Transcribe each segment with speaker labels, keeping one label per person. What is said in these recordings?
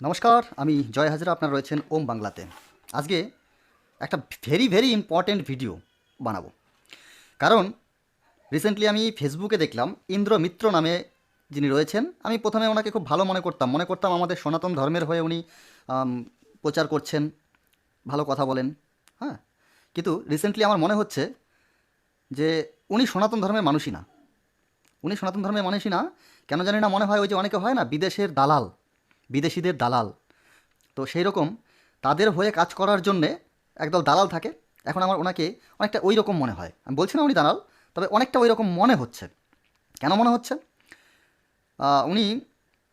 Speaker 1: নমস্কার, আমি জয় হাজরা, আপনারা রয়েছেন ওম বাংলাতে। আজকে একটা ভেরি ভেরি ইম্পর্ট্যান্ট ভিডিও বানাবো। কারণ রিসেন্টলি আমি ফেসবুকে দেখলাম, ইন্দ্র মিত্র নামে যিনি রয়েছেন, আমি প্রথমে ওনাকে খুব ভালো মনে করতাম। মনে করতাম আমাদের সনাতন ধর্মের হয়ে উনি প্রচার করছেন, ভালো কথা বলেন হ্যাঁ? কিন্তু রিসেন্টলি আমার মনে হচ্ছে যে উনি সনাতন ধর্মের মানুষই না। উনি সনাতন ধর্মের মানুষই না, কেন জানি না মনে হয় ওই যে অনেকে হয় না, বিদেশের দালাল। বিদেশিদের দালাল। তো সেই রকম তাদের হয়ে কাজ করার জন্যে একদল দালাল থাকে। এখন আমার ওনাকে অনেকটা ওই রকম মনে হয়। আমি বলছি না উনি দালাল, তবে অনেকটা ওই রকম মনে হচ্ছে। কেন মনে হচ্ছে? উনি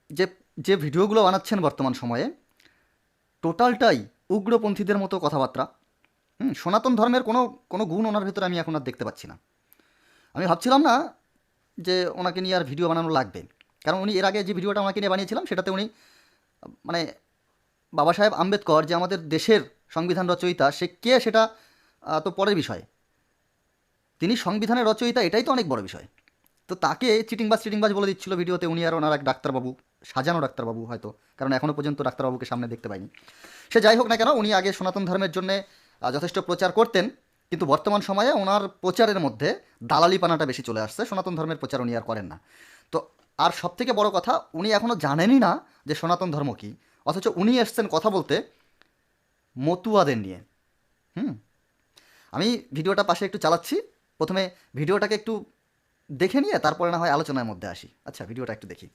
Speaker 1: যে যে ভিডিওগুলো বানাচ্ছেন বর্তমান সময়ে, টোটালটাই উগ্রপন্থীদের মতো কথাবার্তা। হুম, সনাতন ধর্মের কোনো কোনো গুণ ওনার ভেতরে আমি এখন আর দেখতে পাচ্ছি না। আমি ভাবছিলাম না যে ওনাকে নিয়ে আর ভিডিও বানানো লাগবে। কারণ উনি এর আগে যে ভিডিওটা ওনাকে নিয়ে বানিয়েছিলাম, সেটাতে উনি মানে বাবা সাহেব আম্বেদকর যে আমাদের দেশের সংবিধান রচয়িতা, সে কে সেটা তো পরের বিষয়। তিনি সংবিধানের রচয়িতা, এটাই তো অনেক বড় বিষয়। তো তাকে চিটিংবাজ চিটিংবাজ বলে দিচ্ছিল ভিডিওতে, উনি আর ওনার এক ডাক্তারবাবু, সাজানো ডাক্তারবাবু হয়তো, কারণ এখনও পর্যন্ত ডাক্তারবাবুকে সামনে দেখতে পাইনি। সে যাই হোক না কেন, উনি আগে সনাতন ধর্মের জন্য যথেষ্ট প্রচার করতেন, কিন্তু বর্তমান সময়ে ওনার প্রচারের মধ্যে দালালিপানাটা বেশি চলে আসছে, সনাতন ধর্মের প্রচার উনি আর করেন না। তো আর সবথেকে বড় কথা, উনি এখনও জানেনই না যে সনাতন ধর্ম কী। অথচ উনি এসছেন কথা বলতে মতুয়াদের নিয়ে। হুম? আমি ভিডিওটা পাশে একটু চালাচ্ছি। প্রথমে ভিডিওটাকে একটু দেখে নিয়ে তারপরে না হয় আলোচনার মধ্যে আসি। আচ্ছা ভিডিওটা একটু দেখি।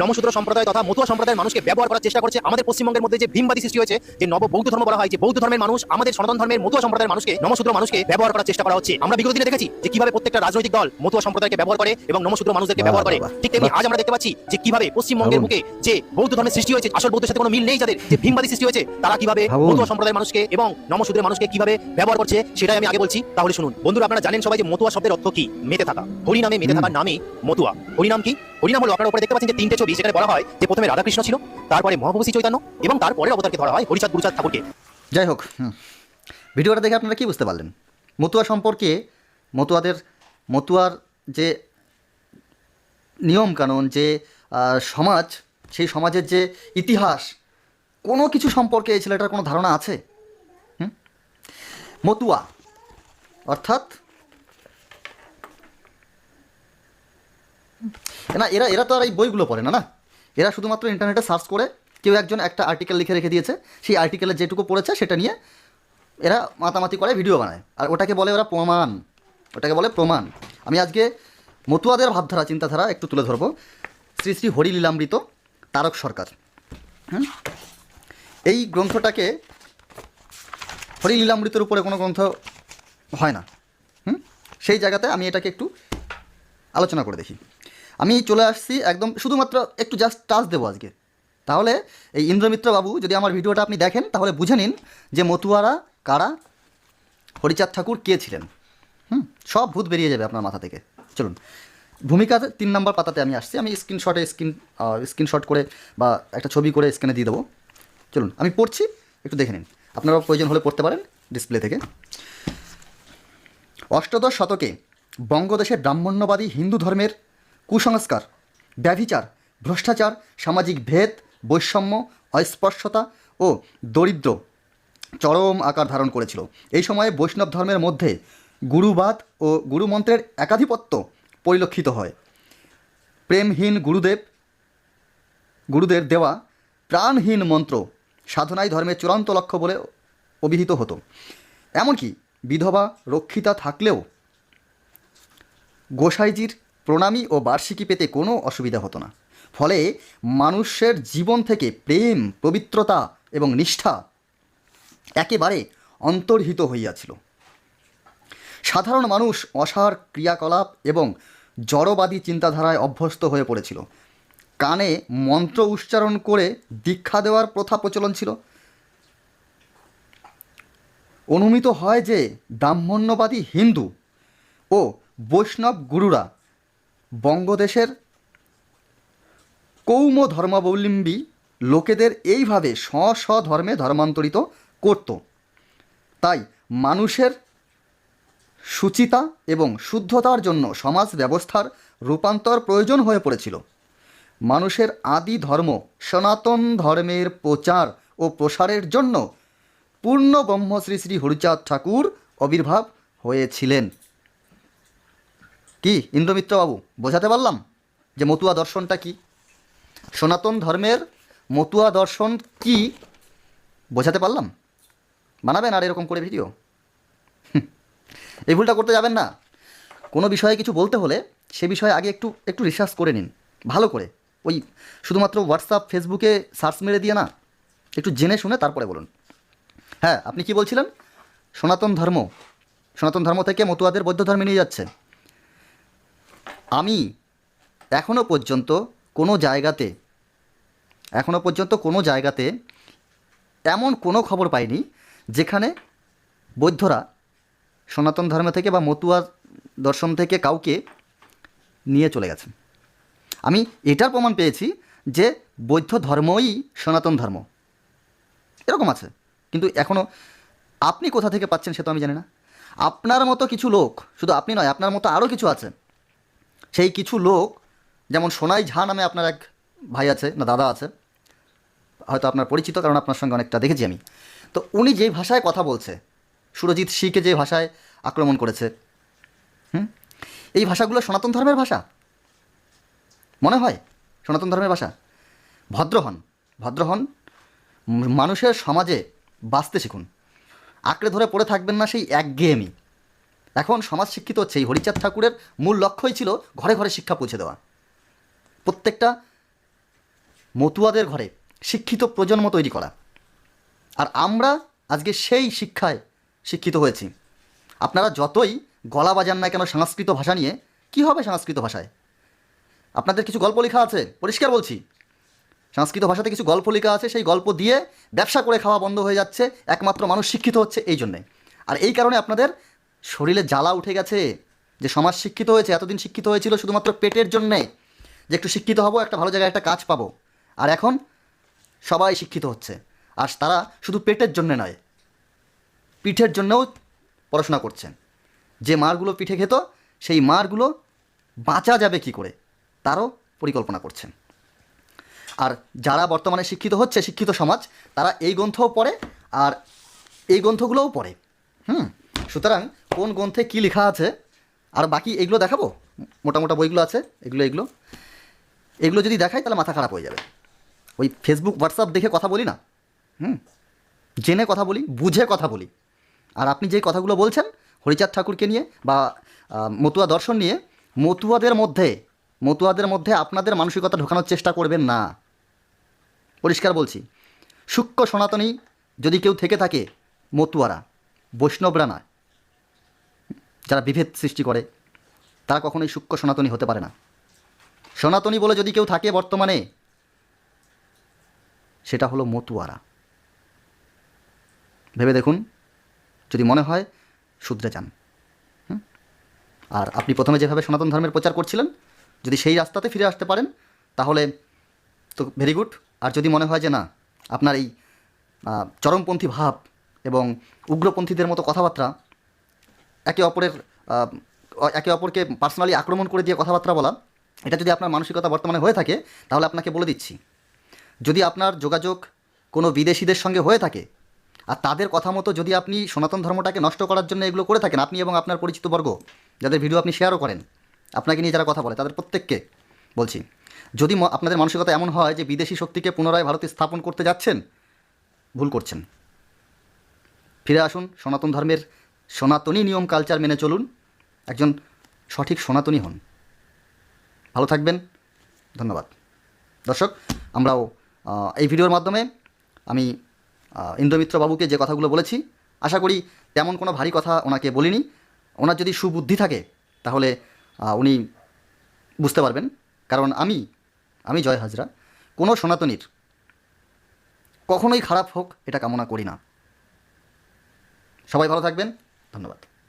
Speaker 2: নমশূদ্র সম্প্রদায় তথা মতুয়া সম্প্রদায়ের মানুষকে ব্যবহার করার চেষ্টা করছে আমাদের পশ্চিমবঙ্গের মধ্যে যে ভীমবাদী সৃষ্টি হয়েছে যে নব বৌদ্ধ ধর্ম বলা হয় যে বৌদ্ধ ধর্মের মানুষ আমাদের সনাতন ধর্মের মতুয়া সম্প্রদায়ের মানুষকে নমশূদ্র মানুষকে ব্যবহার করার চেষ্টা করা হচ্ছে। আমরা বিগত দিনে দেখেছি যে কীভাবে প্রত্যেকটা রাজনৈতিক দল মতুয়া সম্প্রদায়কে ব্যবহার করে এবং নমশূদ্র মানুষদেরকে ব্যবহার করে। ঠিক তেমনি আজ আমরা দেখতে পাচ্ছি যে কীভাবে পশ্চিমবঙ্গের। বুকে যে বৌদ্ধ ধর্মের সৃষ্টি হয়েছে আসল বৌদ্ধের সাথে কোনো মিল নেই যাদের যে ভীমবাদী সৃষ্টি হয়েছে তারা কীভাবে। মতুয়া সম্প্রদায়ের মানুষকে এবং নমশূদ্রের মানুষকে কীভাবে ব্যবহার করছে সেটাই আমি আগে বলছি। তাহলে শুনুন। বন্ধুরা আপনারা জানেন সবাই যে মতুয়া শব্দের অর্থ কি? মেতে থাকা। হরি নামে মেতে। থাকার নামই মতুয়া। হরিনাম কি? হরিনাম হলো উপরে দেখতে পাচ্ছেন যে তিনটে ছবি সেখানে বলা হয় যে প্রথমে রাধাকৃষ্ণ ছিল, তারপরে মহাপ্রভু চৈতন্য এবং তারপরে অবতারকে ধরা হয় হরিচাঁদ গুরুচাঁদ ঠাকুরকে
Speaker 1: যাই হোক। ভিডিওটা দেখে আপনারা কি বুঝতে পারলেন মতুয়া সম্পর্কে মতুয়াদের, মতুয়ার যে নিয়মকানুন, যে সমাজ, সেই সমাজের যে ইতিহাস, কোনো কিছু সম্পর্কে এই ছেলেটার কোনো ধারণা আছে? মতুয়া, অর্থাৎ না, এরা এরা তো আর এই বইগুলো পড়ে না না? এরা শুধুমাত্র ইন্টারনেটে সার্চ করে কেউ একজন একটা আর্টিকেল লিখে রেখে দিয়েছে, সেই আর্টিকেলে যেটুকু পড়েছে সেটা নিয়ে এরা মাতামাতি করে ভিডিও বানায়। আর ওটাকে বলে ওরা প্রমাণ, ওটাকে বলে প্রমাণ। আমি আজকে মতুয়াদের ভাবধারা, চিন্তাধারা একটু তুলে ধরবো। শ্রী শ্রী হরিলীলামৃত, তারক সরকার। হুম? এই গ্রন্থটাকে হরিলীলামৃতের উপরে কোনো গ্রন্থ হয় না। হুম? সেই জায়গাতে আমি এটাকে একটু আলোচনা করে দেখি। আমি চলে আসছি একদম শুধুমাত্র একটু জাস্ট টাচ দেবো আজকে। তাহলে এই ইন্দ্রমিত্র বাবু, যদি আমার ভিডিওটা আপনি দেখেন, তাহলে বুঝে নিন যে মতুয়ারা কারা, হরিচাঁদ ঠাকুর কে ছিলেন। হুম, সব ভূত বেরিয়ে যাবে আপনার মাথা থেকে। চলুন ভূমিকাতে তিন নম্বর পাতাতে আমি আসছি। আমি স্ক্রিনশটে স্ক্রিন স্ক্রিনশট করে বা একটা ছবি করে স্ক্রিনে দিয়ে দেবো। চলুন, আমি পড়ছি, একটু দেখে নিন। আপনারাও প্রয়োজন হলে পড়তে পারেন ডিসপ্লে থেকে। অষ্টদশ শতকে বঙ্গদেশের ব্রাহ্মণ্যবাদী হিন্দু ধর্মের কুসংস্কার, ব্যভিচার, ভ্রষ্টাচার, সামাজিক ভেদ, বৈষম্য, অস্পর্শতা ও দরিদ্র চরম আকার ধারণ করেছিল। এই সময়ে বৈষ্ণব ধর্মের মধ্যে গুরুবাদ ও গুরুমন্ত্রের একাধিপত্য পরিলক্ষিত হয়। প্রেমহীন গুরুদেব, গুরুদের দেওয়া প্রাণহীন মন্ত্র সাধনাই ধর্মের চূড়ান্ত লক্ষ্য বলে অভিহিত হতো। এমনকি বিধবা, রক্ষিতা থাকলেও গোসাইজির প্রণামী ও বার্ষিকী পেতে কোনো অসুবিধা হতো না। ফলে মানুষের জীবন থেকে প্রেম, পবিত্রতা এবং নিষ্ঠা একেবারে অন্তর্হিত হইয়াছিল। সাধারণ মানুষ অসার ক্রিয়াকলাপ এবং জড়বাদী চিন্তাধারায় অভ্যস্ত হয়ে পড়েছিল। কানে মন্ত্র উচ্চারণ করে দীক্ষা দেওয়ার প্রথা প্রচলন ছিল। অনুমিত হয় যে ব্রাহ্মণ্যবাদী হিন্দু ও বৈষ্ণব গুরুরা বঙ্গদেশের কৌম ধর্মাবলম্বী লোকেদের এইভাবে স্ব স্ব ধর্মে ধর্মান্তরিত করত। তাই মানুষের সুচিতা এবং শুদ্ধতার জন্য সমাজ ব্যবস্থার রূপান্তর প্রয়োজন হয়ে পড়েছিল। মানুষের আদি ধর্ম সনাতন ধর্মের প্রচার ও প্রসারের জন্য পূর্ণ ব্রহ্মশ্রী শ্রী হরিচাঁদ ঠাকুর আবির্ভাব হয়েছিলেন। কি ইন্দ্রমিত্র বাবু বোঝাতে পারলাম? যে মতুয়া দর্শনটা কি? সনাতন ধর্মের মতুয়া দর্শন কি? বোঝাতে পারলাম? বানাবেন আর এরকম করে ভিডিও? এই ভুলটা করতে যাবেন না। কোনো বিষয়ে কিছু বলতে হলে সে বিষয়ে আগে একটু একটু রিসার্চ করে নিন। ভালো করে। ওই শুধুমাত্র হোয়াটসঅ্যাপ ফেসবুকে সার্চ মেরে দিয়ে না, একটু জেনে শুনে তারপরে বলুন। হ্যাঁ আপনি কি বলছিলেন? সনাতন ধর্ম। সনাতন ধর্ম থেকে মতুয়াদের বৌদ্ধ ধর্মে নিয়ে যাচ্ছে। আমি এখনও পর্যন্ত কোনো জায়গাতে এখনও পর্যন্ত কোনো জায়গাতে এমন কোনো খবর পাইনি যেখানে বৌদ্ধরা সনাতন ধর্ম থেকে বা মতুয়া দর্শন থেকে কাউকে নিয়ে চলে গেছেন। আমি এটার প্রমাণ পেয়েছি যে বৌদ্ধ ধর্মই সনাতন ধর্ম। এরকম আছে, কিন্তু এখনও আপনি কোথা থেকে পাচ্ছেন সে তো আমি জানি না। আপনার মতো কিছু লোক, শুধু আপনি নয়, আপনার মতো আরও কিছু আছে সেই কিছু লোক, যেমন সোনাই ঝা নামে আপনার এক ভাই আছে, না দাদা আছে, হয়তো আপনার পরিচিত, কারণ আপনার সঙ্গে অনেকটা দেখেছি আমি। তো উনি যেই ভাষায় কথা বলছে, সুরজিৎ সিকে যে ভাষায় আক্রমণ করেছে, হুম? এই ভাষাগুলো সনাতন ধর্মের ভাষা? মনে হয়? সনাতন ধর্মের ভাষা? ভদ্র হন ভদ্র হন, মানুষের সমাজে বাঁচতে শিখুন। আঁকড়ে ধরে পড়ে থাকবেন না সেই এক একঘেয়েমি এখন সমাজ শিক্ষিত হচ্ছে এই হরিচাঁদ ঠাকুরের মূল লক্ষ্যই ছিল ঘরে ঘরে শিক্ষা পৌঁছে দেওয়া। প্রত্যেকটা মতুয়াদের ঘরে শিক্ষিত প্রজন্ম তৈরি করা। আর আমরা আজকে সেই শিক্ষায় শিক্ষিত হয়েছি। আপনারা যতই গলা বাজান না কেন সংস্কৃত ভাষা নিয়ে, কি হবে সংস্কৃত ভাষায়? আপনাদের কিছু গল্প লেখা আছে? পরিষ্কার বলছি। সংস্কৃত ভাষাতে কিছু গল্প লেখা আছে, সেই গল্প দিয়ে ব্যবসা করে খাওয়া বন্ধ হয়ে যাচ্ছে, একমাত্র মানুষ শিক্ষিত হচ্ছে এই জন্যে। আর এই কারণে আপনাদের শরীরে জ্বালা উঠে গেছে, যে সমাজ শিক্ষিত হয়েছে, এতদিন শিক্ষিত হয়েছিল শুধুমাত্র পেটের জন্যে, যে একটু শিক্ষিত হব, একটা ভালো জায়গায় একটা কাজ পাবো। আর এখন সবাই শিক্ষিত হচ্ছে। আর তারা শুধু পেটের জন্যে নয়, পিঠের জন্যও পড়াশোনা করছেন। যে মারগুলো পিঠে খেত, সেই মারগুলো বাঁচা যাবে কি করে, তারও পরিকল্পনা করছেন। আর যারা বর্তমানে শিক্ষিত হচ্ছে, শিক্ষিত সমাজ, তারা এই গ্রন্থও পড়ে, আর এই গ্রন্থগুলোও পড়ে। হুম, সুতরাং কোন গ্রন্থে কী লেখা আছে? আর বাকি এগুলো দেখাবো? মোটা মোটা বইগুলো আছে, এগুলো এগুলো। এগুলো যদি দেখাই, তাহলে মাথা খারাপ হয়ে যাবে। ওই ফেসবুক হোয়াটসঅ্যাপ দেখে কথা বলি না? হুম? জেনে কথা বলি, বুঝে কথা বলি। আর আপনি যে কথাগুলো বলছেন, হরিচাঁদ ঠাকুরকে নিয়ে বা মতুয়া দর্শন নিয়ে, মতুয়াদের মধ্যে মতুয়াদের মধ্যে আপনাদের মানসিকতা ঢোকানোর চেষ্টা করবেন না। পরিষ্কার বলছি। সূক্ষ্ম সনাতনী যদি কেউ থেকে থাকে, মতুয়ারা, বৈষ্ণবরা নয়। যারা বিভেদ সৃষ্টি করে, তারা কখনোই সূক্ষ্ম সনাতনী হতে পারে না। সনাতনী বলে যদি কেউ থাকে বর্তমানে, সেটা হলো মতুয়ারা। ভেবে দেখুন, যদি মনে হয়, শুধরে যান। আর আপনি প্রথমে যেভাবে সনাতন ধর্মের প্রচার করছিলেন, যদি সেই রাস্তাতে ফিরে আসতে পারেন, তাহলে তো ভেরি গুড। আর যদি মনে হয় যে না, আপনার এই চরমপন্থী ভাব এবং উগ্রপন্থীদের মতো কথাবার্তা একে অপরের একে অপরকে পার্সোনালি আক্রমণ করে দিয়ে কথাবার্তা বলা, এটা যদি আপনার মানসিকতা বর্তমানে হয়ে থাকে, তাহলে আপনাকে বলে দিচ্ছি। যদি আপনার যোগাযোগ কোনো বিদেশিদের সঙ্গে হয়ে থাকে, আর তাদের কথা মতো যদি আপনি সনাতন ধর্মটাকে নষ্ট করার জন্য এগুলো করে থাকেন, আপনি এবং আপনার পরিচিত বর্গ, যাদের ভিডিও আপনি শেয়ারও করেন, আপনাকে নিয়ে যারা কথা বলে, তাদের প্রত্যেককে বলছি, যদি আপনাদের মানসিকতা এমন হয় যে বিদেশি শক্তিকে পুনরায় ভারতে স্থাপন করতে যাচ্ছেন, ভুল করছেন। ফিরে আসুন, সনাতন ধর্মের সনাতনী নিয়ম কালচার মেনে চলুন। একজন সঠিক সনাতনী হন। ভালো থাকবেন, ধন্যবাদ। দর্শক, আমরাও এই ভিডিওর মাধ্যমে আমি ইন্দ্রমিত্র বাবুকে যে কথাগুলো বলেছি, আশা করি তেমন কোনো ভারী কথা ওনাকে বলিনি। ওনার যদি সুবুদ্ধি থাকে, তাহলে উনি বুঝতে পারবেন। কারণ আমি আমি জয় হাজরা, কোনো সনাতনীর কখনোই খারাপ হোক, এটা কামনা করি না। সবাই ভালো থাকবেন, ধন্যবাদ।